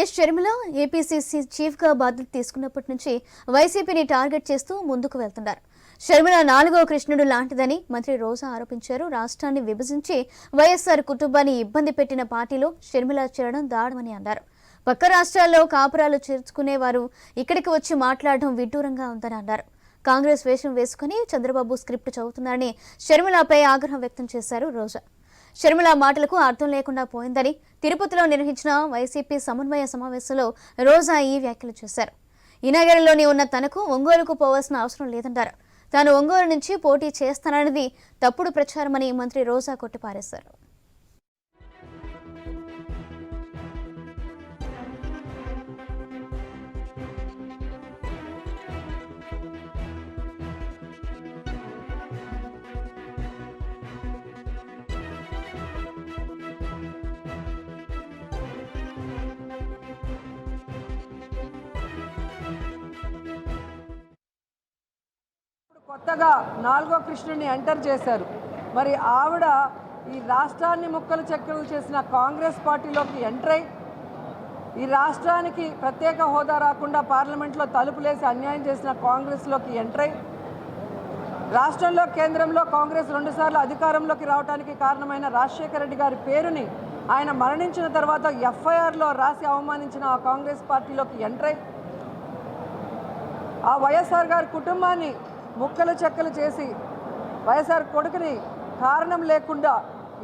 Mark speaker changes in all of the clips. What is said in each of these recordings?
Speaker 1: Yes Sharmila APCC చీఫ్గా బాధ్యత తీసుకున్నప్పటి నుంచి వైసీపీని టార్గెట్ చేస్తూ ముందుకు వెళ్తున్నారు. షర్మిల నాలుగో కృష్ణుడు లాంటిదని మంత్రి రోజా ఆరోపించారు. రాష్ట్రాన్ని విభజించి వైఎస్ఆర్ కుటుంబాన్ని ఇబ్బంది పెట్టిన పార్టీలో షర్మిల చేరడం దాడమని అన్నారు. పక్క రాష్ట్రాల్లో కాపురాలు చేర్చుకునేవారు ఇక్కడికి వచ్చి మాట్లాడడం విడ్డూరంగా ఉందని అన్నారు. కాంగ్రెస్ వేషం వేసుకుని చంద్రబాబు స్క్రిప్ట్ చదువుతున్నారని షర్మిలపై ఆగ్రహం వ్యక్తం చేశారు రోజా. షర్మిల మాటలకు అర్థం లేకుండా పోయిందని తిరుపతిలో నిర్వహించిన వైసీపీ సమన్వయ సమావేశంలో రోజా ఈ వ్యాఖ్యలు చేశారు. ఈనగరంలోనే ఉన్న తనకు ఒంగోలుకు పోవాల్సిన అవసరం లేదన్నారు తాను ఒంగోలు నుంచి పోటీ చేస్తానన్నది తప్పుడు ప్రచారమని మంత్రి రోజా కొట్టిపారేశారు.
Speaker 2: కొత్తగా నాలుగో కృష్ణుడిని ఎంటర్ చేశారు. మరి ఆవిడ ఈ రాష్ట్రాన్ని ముక్కలు చెక్కలు చేసిన కాంగ్రెస్ పార్టీలోకి ఎంటర్ అయి ఈ రాష్ట్రానికి ప్రత్యేక హోదా రాకుండా పార్లమెంట్లో తలుపులేసి అన్యాయం చేసిన కాంగ్రెస్లోకి ఎంటర్ అయి రాష్ట్రంలో కేంద్రంలో కాంగ్రెస్ రెండుసార్లు అధికారంలోకి రావడానికి కారణమైన రాజశేఖర రెడ్డి గారి పేరుని ఆయన మరణించిన తర్వాత ఎఫ్ఐఆర్లో రాసి అవమానించిన ఆ కాంగ్రెస్ పార్టీలోకి ఎంటర్ అయి ఆ వైఎస్ఆర్ గారి కుటుంబాన్ని ముక్కలు చెక్కలు చేసి వైఎస్ఆర్ కొడుకుని కారణం లేకుండా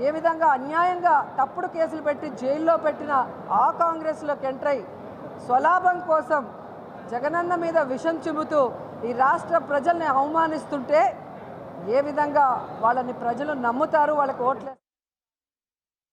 Speaker 2: ఏ విధంగా అన్యాయంగా తప్పుడు కేసులు పెట్టి జైల్లో పెట్టిన ఆ కాంగ్రెస్లోకి ఎంటర్ అయి స్వలాభం కోసం జగనన్న మీద విషం చిమ్ముతూ ఈ రాష్ట్ర ప్రజల్ని అవమానిస్తుంటే ఏ విధంగా వాళ్ళని ప్రజలు నమ్ముతారు వాళ్ళకి ఓట్లే